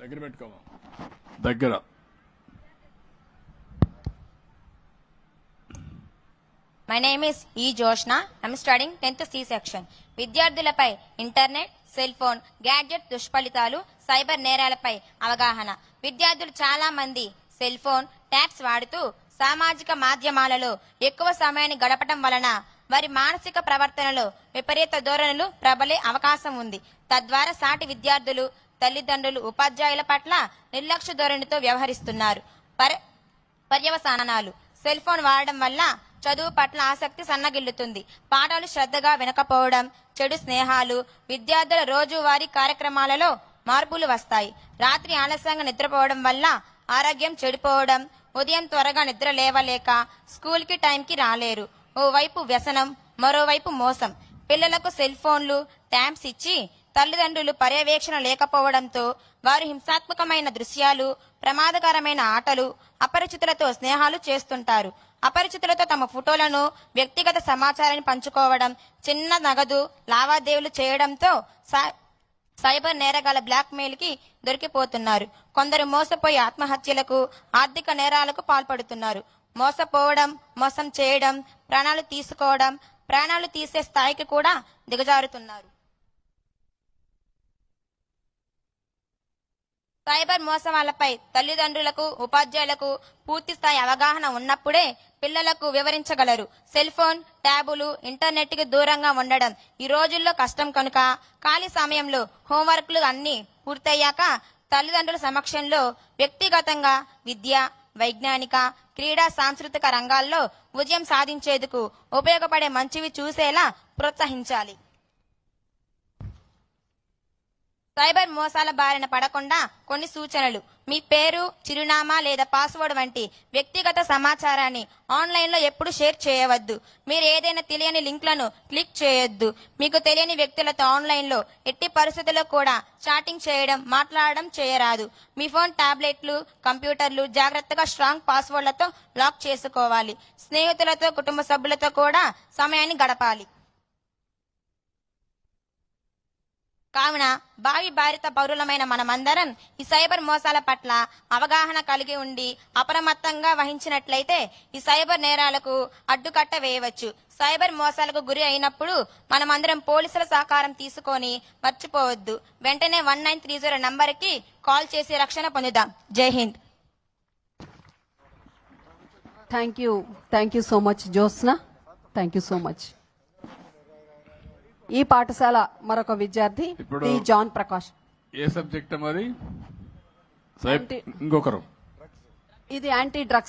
దగ్గర పెట్టుకోమా? దగ్గర. My name is E Joshna I'm studying tenth C section విద్యార్థులపై internet cell phone gadget దుష్ఫలితాలు cyber నేరాలపై అవగాహన. విద్యార్థులు చాలా మంది సెల్ ఫోన్ ట్యాబ్స్ వాడుతూ సామాజిక మాధ్యమాలలో ఎక్కువ సమయాన్ని గడపటం వలన వారి మానసిక ప్రవర్తనలో విపరీత ధోరణులు ప్రబలే అవకాశం ఉంది. తద్వారా సాటి విద్యార్థులు తల్లిదండ్రులు ఉపాధ్యాయుల పట్ల నిర్లక్ష్య ధోరణితో వ్యవహరిస్తున్నారు. పర్- పర్యవసానాలు సెల్ ఫోన్ వాడడం వల్ల చదువు పట్ల ఆసక్తి సన్నగిల్లుతుంది. పాఠాలు శ్రద్ధగా వినకపోవడం చెడు స్నేహాలు విద్యార్థుల రోజువారీ కార్యక్రమాలలో మార్పులు వస్తాయి. రాత్రి ఆలస్యంగా నిద్రపోవడం వల్ల ఆరోగ్యం చెడిపోవడం ఉదయం త్వరగా నిద్ర లేవలేక స్కూల్కి టైంకి రాలేరు. ఓవైపు వ్యసనం మరోవైపు మోసం. పిల్లలకు సెల్ ఫోన్లు ట్యాబ్స్ ఇచ్చి తల్లిదండ్రులు పర్యవేక్షణ లేకపోవడంతో వారు హింసాత్మకమైన దృశ్యాలు ప్రమాదకరమైన ఆటలు అపరిచితులతో స్నేహాలు చేస్తుంటారు. అపరిచితులతో తమ ఫోటోలను వ్యక్తిగత సమాచారాన్ని పంచుకోవడం చిన్న నగదు లావాదేవీలు చేయడంతో సైబర్ నేరగాల బ్లాక్ మెయిల్కి దొరికిపోతున్నారు. కొందరు మోసపోయి ఆత్మహత్యలకు ఆర్థిక నేరాలకు పాల్పడుతున్నారు. మోసపోవడం మోసం చేయడం ప్రాణాలు తీసుకోవడం ప్రాణాలు తీసే స్థాయికి కూడా దిగజారుతున్నారు. సైబర్ మోసమాలపై తల్లిదండ్రులకు ఉపాధ్యాయులకు పూర్తి స్థాయి అవగాహన ఉన్నప్పుడే పిల్లలకు వివరించగలరు. సెల్ ఫోన్ ట్యాబులు ఇంటర్నెట్కి దూరంగా ఉండడం ఈ రోజుల్లో కష్టం కనుక ఖాళీ సమయంలో హోంవర్క్లు అన్ని పూర్తయ్యాక తల్లిదండ్రుల సమక్షంలో వ్యక్తిగతంగా విద్య వైజ్ఞానిక క్రీడా సాంస్కృతిక రంగాల్లో విజయం సాధించేందుకు ఉపయోగపడే మంచివి చూసేలా ప్రోత్సహించాలి. సైబర్ మోసాల బారిన పడకుండా కొన్ని సూచనలు. మీ పేరు చిరునామా లేదా పాస్వర్డ్ వంటి వ్యక్తిగత సమాచారాన్ని ఆన్లైన్లో ఎప్పుడు షేర్ చేయవద్దు. మీరు ఏదైనా తెలియని లింక్లను క్లిక్ చేయొద్దు. మీకు తెలియని వ్యక్తులతో ఆన్లైన్లో ఎట్టి పరిస్థితుల్లో కూడా చాటింగ్ చేయడం మాట్లాడడం చేయరాదు. మీ ఫోన్ టాబ్లెట్లు కంప్యూటర్లు జాగ్రత్తగా స్ట్రాంగ్ పాస్వర్డ్లతో లాక్ చేసుకోవాలి. స్నేహితులతో కుటుంబ సభ్యులతో కూడా సమయాన్ని గడపాలి. కావున భావి భారత పౌరులమైన మనమందరం ఈ సైబర్ మోసాల పట్ల అవగాహన కలిగి ఉండి అప్రమత్తంగా వహించినట్లయితే ఈ సైబర్ నేరాలకు అడ్డుకట్ట వేయవచ్చు. సైబర్ మోసాలకు గురి అయినప్పుడు మనమందరం పోలీసుల సహకారం తీసుకొని మర్చిపోవద్దు. వెంటనే వన్ నైన్ త్రీ జీరో నంబర్కి కాల్ చేసి రక్షణ పొందుదాం. జై Hind. Thank you thank you so much Josna thank you so much ఈ పాఠశాల మరొక విద్యార్థి జాన్ ప్రకాష్. ఏ సబ్జెక్ట్ మరి? ఇంకొకరు. ఇది యాంటీ డ్రగ్స్